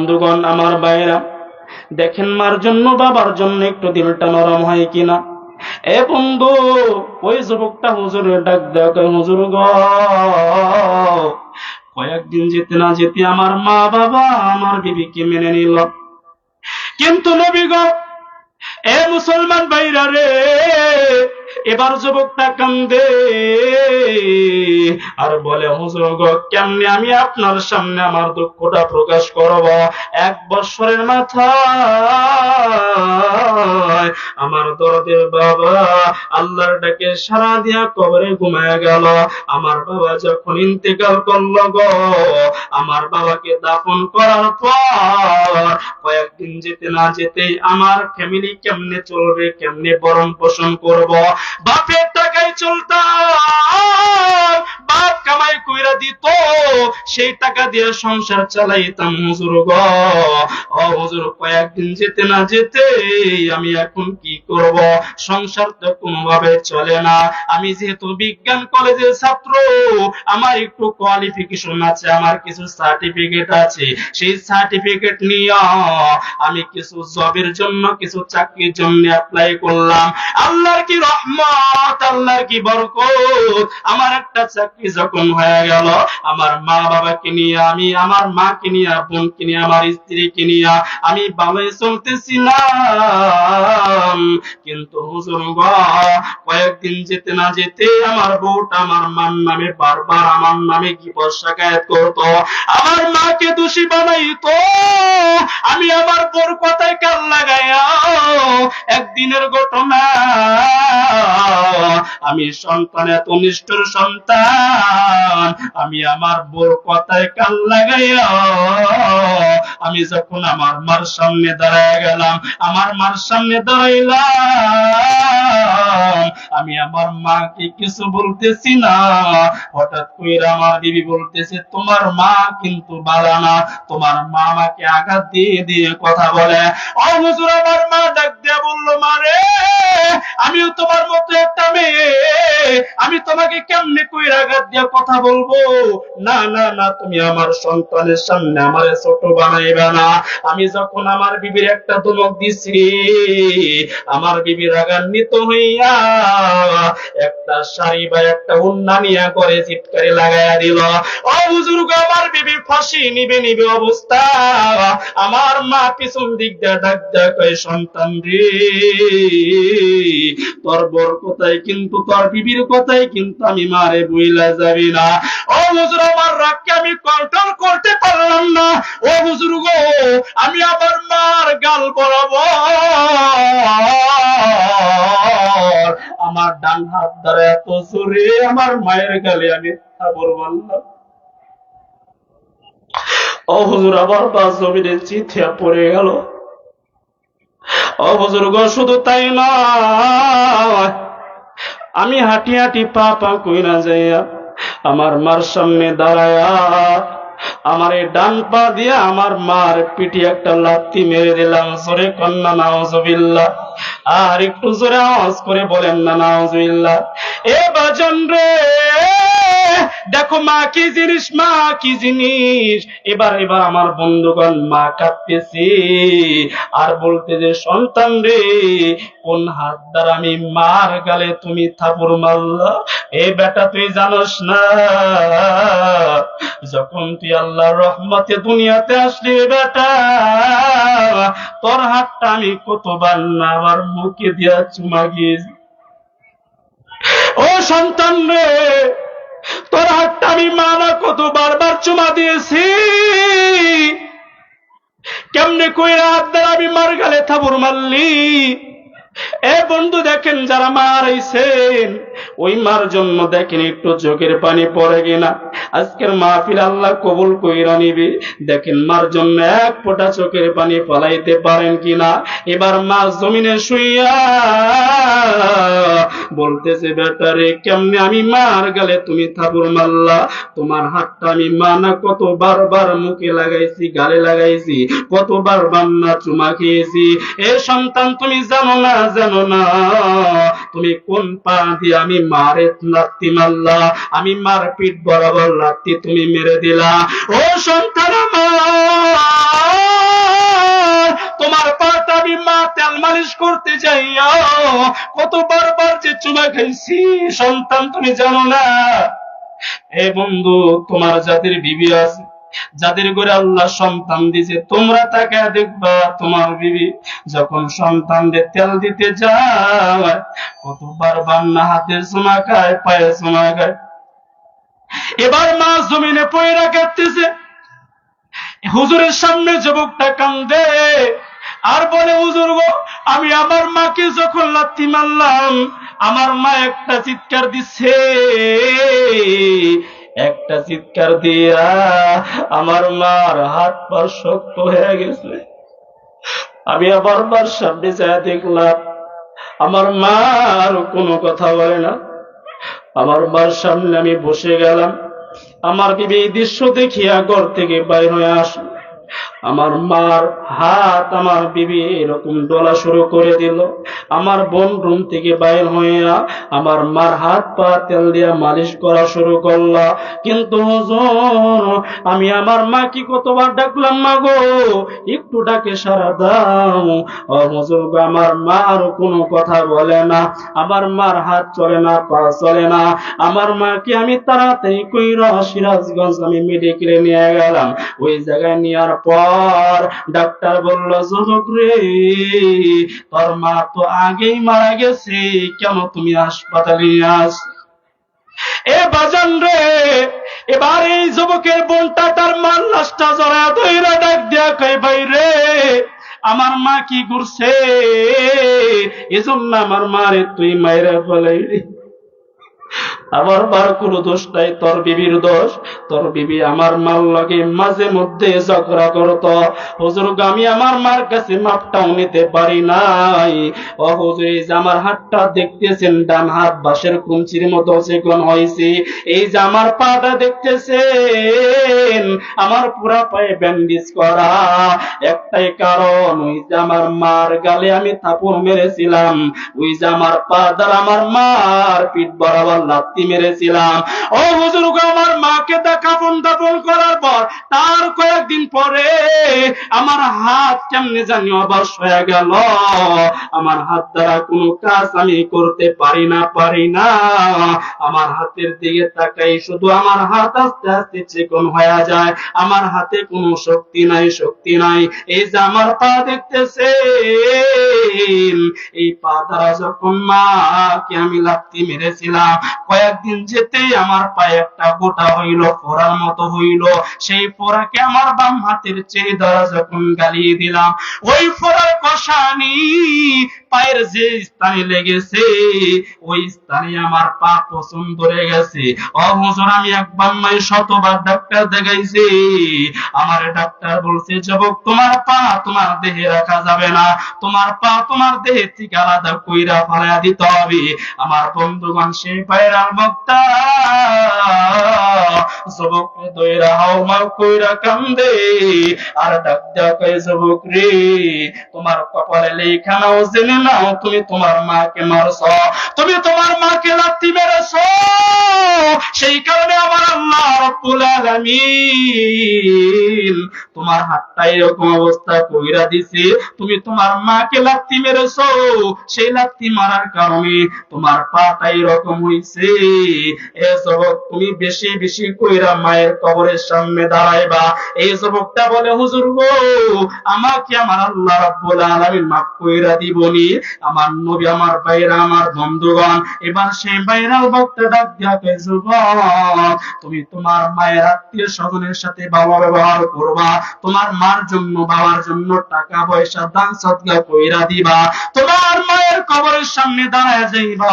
বন্ধুগণ আমার বাইরা দেখেন মার জন্য বাবার জন্য একটু দিলটা নরম হয় কিনা? এ বন্ধু ওই যুবকটা হুজুরের ডাক কয়, হুজুর গ কয়েকদিন যেতে না যেতে আমার মা বাবা আমার বিবিকে মেনে নিল। কিন্তু নবী গো এ মুসলমান বাইরা রে এবার যুবকটা কান্দে, আর বলে, হুজুর কেমনে আমি আপনার সামনে আমার দুঃখটা প্রকাশ করব? এক বছরের মাথায় আমার দরদের বাবা আল্লাহর ডাকে সারা দিয়া কবরে ঘুমায় গেল। আমার বাবা যখন ইন্তেকাল করল গো, আমার বাবাকে দাফন করার পর কয়েকদিন যেতে না যেতেই আমার ফ্যামিলি কেমনে চলবে, কেমনে বরণ পোষণ করব? বাপের টাকায় চলতাম বাপ কামাই কইরা দিত সেই টাকা দিয়ে সংসার চালাইতাম হুজুর গ। ও কয়েকদিন যেতে না যেতে আমি এখন কি করব? সংসার তো কোনোভাবে চলে না। আমি যেহেতু বিজ্ঞান কলেজের ছাত্র, আমার একটু কোয়ালিফিকেশন আছে, আমার কিছু সার্টিফিকেট আছে। সেই সার্টিফিকেট নিয়ে আমি কিছু জবের জন্য, কিছু চাকরির জন্য অ্যাপ্লাই করলাম। আল্লাহর কি রহমত, আল্লাহর কি বরকত? আমার একটা চাকরি যখন হয়ে গেল, আমার মা বাবাকে নিয়ে আমি, আমার মাকে নিয়ে, বোনকে নিয়ে, আমার স্ত্রীকে নিয়ে আমি ভালোই চলতেছিলাম। কিন্তু হুজুর কয়েকদিন যেতে না যেতে আমার বউটা আমার মার নামে বারবার আমার নামে কি বর্ষাকায়াত করতো, আমার মাকে দোষী বানাইতো। আমি আমার বোর কথায় কাল লাগাইয়া একদিনের ঘটনা আমি সন্তান এত নিষ্ঠুর সন্তান। আমি আমার বোর কথায় কাল লাগাইয়া, আমি যখন আমার মার সামনে দাঁড়ায় গেলাম, আমার মার সামনে দাঁড়াইলাম, আমি আমার মাকে কিছু বলতেছি না। হঠাৎ করে আমার বিবি বলতেছে, তোমার মা কিন্তু বালা না, তোমার মা আমাকে আঘাত দিয়ে দিয়ে কথা বলে। ও আমার মা ডাক দিয়ে বলল মারে আমিও তোমার মতো একটা মেয়ে। আমি তোমাকে কেমনে কইরা আঘাত দিয়ে কথা বলব? না না না, তুমি আমার সন্তানের সামনে আমার ছোট বানাইবে না। আমি যখন আমার বিবির একটা ধমক দিছি, আমার বিবি রাগান্বিত হইয়া একটা শাড়ি বা একটা উন্না নিয়া করে চিৎকারে লাগাইয়া দিল। ও বুজুর্গ, আমার বিবি ফাঁসি নিবে নিবে অবস্থা। আমার মা পিছন দিক দিয়ে ডাক কয়, সন্তান রে, তোর বর কোথায়? কিন্তু তোর বিবির কথাই কিন্তু আমি মারে বইলা যাবি না। ও হুজুর, আমার রাগকে আমি কন্ট্রোল করতে পারলাম না। ও হুজুর গো, আমি আমার মার গাল বরাবর আমার ডান হাত দ্বারা এত জোরে আমার মায়ের গালে আমি মারলাম। ও হুজুর, আবার বাস জমিনে চিঠিয়া পড়ে গেল। ও হুজুর গো, শুধু তাই নয় আমি হাঁটি হাঁটি পা পা কইরা যাইয়া আমার মার সামনে দাঁড়ায়া আমার এই ডান পা দিয়ে আমার মার পিঠে একটা লাত্তি মেরে দিলাম। জোরে কন্যা নাওজবিল্লা আর একটু জোরে আওয়াজ করে বলেন না নাওজবিল্লা এ বাজন রে দেখো মা কি জিনিস, মা কি জিনিস? এবার এবার আমার বন্ধুগণ মা কাঁদতেছে। আর বলতে যে, সন্তান রে, কোন হাত দ্বারা আমি মার গালে তুমি থাপুর মারলা? এ বেটা, তুই জানোস না। যখন তুই আল্লাহর রহমতে দুনিয়াতে আসলি বেটা, তোর হাতটা আমি কতবার না আমার মুখে দিয়া চুমা গিয়েছি। ও সন্তান রে তোর হাতটা আমি মানা কত বারবার চুমা দিয়েছি। কেমনে কইরা হাত দ্বারা আমি মার গালে থাবুর মারলি? এ বন্ধু দেখেন যারা মারাইছেন ওই মার জন্য দেখেন একটু চোখের পানি পড়ে কিনা। আজকের মাহফিল আল্লাহ কবুল কইরা নিবে। দেখেন মার জন্য এক ফোঁটা চোখের পানি ফলাইতে পারেন কিনা? এবার মা জমিনে শুইয়া বলতেছে, বেটারে, কেমনে আমি মার গালে তুমি থাপুর মারলা? তোমার হাতটা আমি মানা কত বারবার মুখে লাগাইছি, গালে লাগাইছি, কতবার বান্না চুমা খেয়েছি। এ সন্তান তুমি জানো না জানো না। তুমি কোন পা দিয়ে আমি মারে লাত্তি মারলা আমি মার পিট বরাবর লাত্তি তুমি মেরে দিলা। ও সন্তান তোমার পাটা আমি মা তেল মালিশ করতে যাই কত বারবার যে চুমা খাইছি, সন্তান তুমি জানো না। এ বন্ধু, তোমার জাতির বিবি আছে যাদের করে আল্লাহ সন্তান দিছে, তোমরা তাকে দেখবা, তোমার বিবি যখন সন্তানদের তেল দিতে যায়, কতবার বান্না হাতে সোনা খায় পায়ে সোনা খায়। এবার মা জমিনে পয়রা কাটতেছে। হুজুরের সামনে যুবকটা কান্দে। আর বলে, হুজুর গো, আমি আমার মাকে যখন লাথি মারলাম, আমার মা একটা চিৎকার দিচ্ছে। একটা চিৎকার দিয়া আমার মার হাত পা শক্ত হয়ে গেছে। আমি আবার মার সামনে যায় দেখলাম, আমার মা আর কোনো কথা বলে না। আমার মার সামনে আমি বসে গেলাম, আমার বিবি দৃশ্য দেখিয়া ঘর থেকে বাইর হয়ে আসলো। আমার মার হাত আমার বিবি এরকম ডলা শুরু করে দিল। আমার বোন রুম থেকে বাইর হইয়া আমার মার হাত পা তেল দিয়া মালিশ করা শুরু করল। কিন্তু আমি আমার মা কি কতবার ডাকলাম, মা গো, একটু ডাকে সারা দাও। ও হুজুর, আমার মা আর কোনো কথা বলে না। আমার মার হাত চলে না, পা চলে না। আমার মাকে আমি তাড়াতাড়ি কইরা সিরাজগঞ্জ আমি মেডিকেলে নিয়ে গেলাম। ওই জায়গায় নেওয়ার পর ডাক্তার বলল যুবক রে, তোর মা তো আগেই মারা গেছে, কেন তুমি হাসপাতালে আস? এ বাজান রে, এবার এই যুবকের বোনটা তার মার লাশটা জড়া ধইরা ডাক দিয়া কই ভাই রে, আমার মা কি করছে? এজন্য আমার মারে তুই মাইরা ফেলাইলি। আমার মার কোনো দোষ নাই, তোর বিবির দোষ। তোর বিবি আমার মার লগে মাঝে মধ্যে ঝগড়া করত। হুজুর, আমি আমার মার কাছে মাপটাও নিতে পারি নাই। ও হুজুর, এই যে আমার হাতটা দেখতেছেন, ডান হাত বাঁশের কুঞ্চির মতো চিকন হয়েছে। এই যে আমার পাটা দেখতেছেন, আমার পুরা পায়ে ব্যান্ডেজ করা। একটাই কারণ, ওই যে আমার মার গালে আমি থাপড় মেরেছিলাম। ওই যে আমার পা দ্বারা আমার মার পিঠ বরাবর লাত্তি মেরেছিলাম। ও হুজুর গো, আমার মাকে তা কাপন দাপন করার পর তার কয়েকদিন পরে আমার হাত কেমনে জানি অবশ হয়ে গেল। আমার হাত দ্বারা কোনো কাজ আমি করতে পারি না পারি না। আমার হাতের দিকে তাকাই শুধু আমার হাত আস্তে আস্তে চিকন হয়ে যায়। আমার হাতে কোনো শক্তি নাই শক্তি নাই। এই যে আমার পা দেখতেছেন এই পা দ্বারা যখন মাকে আমি লাত্তি মেরেছিলাম কয়েকদিন যেতেই আমার পায়ে একটা গোটা হইল, ফোড়ার মতো হইল। সেই ফোড়াকে আমার বাম হাতের চেয়ে দ্বারা যখন গালিয়ে দিলাম, ওই ফোড়ার কষানি পায়ের যে স্থানে লেগেছে, ওই স্থানে আমার পা পছন্দ ধরে গেছে হুজুর, আমি একবার নয়, শতবার ডাক্তার দেখাইছি। আমার ডাক্তার বলছে, যুবক, তোমার পা তোমার দেহে রাখা যাবে না। তোমার পা তোমার দেহে থেকে আলাদা কইরা ফালাইয়া দিতে হবে। আমার বন্ধুগণ, সেই পায়রার বক্তা যুবককে দইরা হাও মাও কইরা কান্দে। আর ডাক্তার কয়ে যুবক রে তোমার কপালে লেখা নাও জেনে নাও তুমি তোমার মাকে মারছ। তুমি তোমার মাকে লাত্তি মেরেছ। সেই কারণে আমার আল্লাহ রব্বুল আলামিন তোমার হাতটা এরকম অবস্থা কইরা দিছে, তুমি তোমার মাকে লাত্তি মেরেছ। সেই লাত্তি মারার কারণে তোমার পাটা এরকম হইছে। এ যুবক, তুমি বেশি বেশি কইরা মায়ের কবরের সামনে দাঁড়াইবা। এই যুবকটা বলে, হুজুর গো, আমাকে আমার আল্লাহ রাব্বুল আলামিন মাফ কইরা দিবনি। আমার নবী, আমার ভাইরা আমার বন্ধুগণ, এবার সেই ভাইরাল বক্তা ডাক দিয়া তুমি তোমার মায়ের আত্মীয় স্বজনের সাথে বাবা ব্যবহার করবা। তোমার মার জন্য, বাবার জন্য টাকা পয়সা, দান সদকা কইরা দিবা। তোমার মায়ের কবরের সামনে দাঁড়ায় যাইবা।